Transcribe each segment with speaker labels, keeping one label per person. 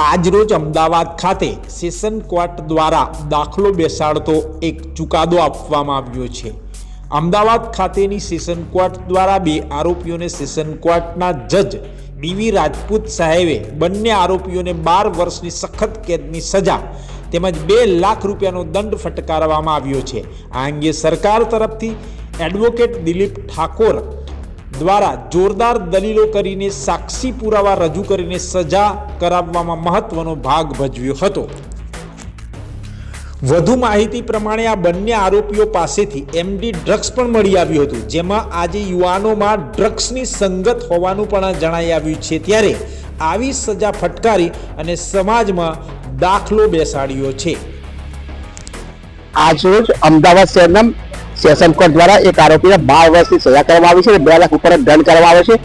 Speaker 1: આજરોજ અમદાવાદ ખાતે session court દ્વારા દાખલો બેસાડતો એક ચુકાદો આપવામાં આવ્યો છે. અમદાવાદ ખાતેની સેશન કોર્ટ દ્વારા બે આરોપીઓને સેશન કોર્ટના જજ બીવી રાજપૂત સાહેબે બંને આરોપીઓને બાર વર્ષની સખત કેદની સજા તેમજ બે લાખ રૂપિયાનો દંડ ફટકારવામાં આવ્યો છે. આ અંગે સરકાર તરફથી એડવોકેટ દિલીપ ઠાકોર દ્વારા જોરદાર દલીલો કરીને સાક્ષી પુરાવા રજૂ કરીને સજા કરાવવામાં મહત્વનો ભાગ ભજવ્યો હતો. વધુ માહિતી પ્રમાણે આ બંને આરોપીઓ પાસેથી એમડી ડ્રગ્સ પણ મળી આવ્યું હતું. જેમાં આજે યુવાનોમાં ડ્રગ્સની સંગત હોવાનું પણ જણાઈ આવ્યું છે. ત્યારે આવી સજા ફટકારી અને સમાજમાં દાખલો બેસાડ્યો છે.
Speaker 2: આજરોજ અમદાવાદ શહેરના સેશન કોર્ટ દ્વારા એક આરોપીને બાર વર્ષની સજા કરવામાં આવી છે અને બે લાખ ઉપર દંડ કરવામાં આવ્યો છે.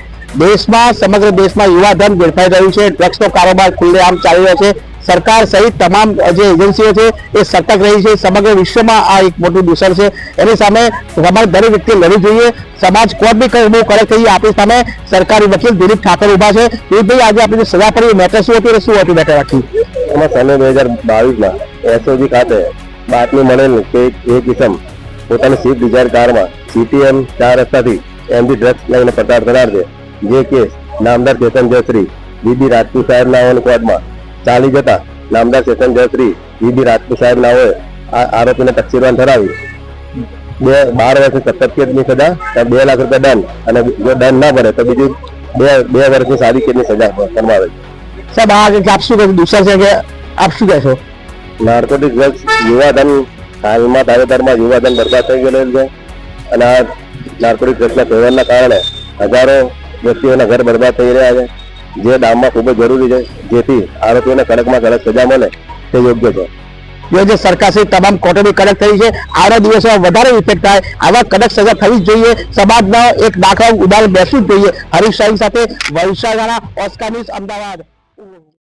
Speaker 2: દેશમાં, સમગ્ર દેશમાં યુવા ધન વેડફાઈ રહ્યું છે. ડ્રગ્સનો કારોબાર ખુલ્લેઆમ ચાલી રહ્યો છે. સરકાર સહિત તમામ જે એજન્સીઓ છે એ સતર્ક રહી છે. સમગ્ર વિશ્વમાં આ એક મોટું દૂષણ છે. એની સામે સમાજ દરેક વ્યક્તિ લડવું જોઈએ. સમાજ કોર્ટ બી બહુ કડક થઈ આપણી સામે સરકારી વકીલ દિલીપ ઠાકોર ઊભા છે. દિલીપભાઈ, આજે આપણી સજા પડી મેટર શું હતી અને શું હતું મેટર આખી?
Speaker 3: એમાં સને બે હજાર બાવીસમાં એસઓજી ખાતે બાતમી મળેલ કે એક ઇસમ પોતાની સ્વિફ્ટ ડિઝાયર કારમાં સીટીએમ ચાર રસ્તાથી એમડી ડ્રગ્સ લઈને પસાર થનાર છે. જે કેસ નામદાર સેશન જયશ્રી બીબી રાજપૂત સાહેબ નાઓની કોર્ટમાં ચાલી જતા નામદાર સેશન જયશ્રી બીબી રાજપૂત સાહેબ નાઓએ આ આરોપીને તકસીરવાન ઠરાવી. બે બાર વર્ષની સતત કેદની સજા બે લાખ રૂપિયા દંડ અને જો દંડ ના ભરે તો બીજી બે બે વર્ષની સાદી કેદની સજા ફરમાવે છે
Speaker 2: સાહેબ આ કે આપ શું દૂષણ છે? કે આપ શું કહેશો
Speaker 3: નાર્કોટિક ડ્રગ્સ યુવાધન હાલમાં તાજેતરમાં યુવાધન બરબાદ થઈ ગયેલું છે. અને આ નાર્કોટિક ડ્રગ્સના સેવનના કારણે હજારો વ્યક્તિઓના ઘર બરબાદ થઈ રહ્યા છે. જે ડામમાં ખૂબ જ જરૂરી છે. જેથી આરોપીઓને કડકમાં કડક સજા મળે તે યોગ્ય છે.
Speaker 2: જે સરકારશ્રી તમામ કોર્ટોની કડક થઈ છે આવના દિવસોમાં વધારે ઇફેક્ટ થાય, આવા કડક સજા થવી જ જોઈએ. સમાજના એક દાખલા ઉદાહરણ બેસવું જ જોઈએ. હરીશ શાહી સાથે વૈશાખાના ઓસ્કાર ન્યૂઝ, અમદાવાદ.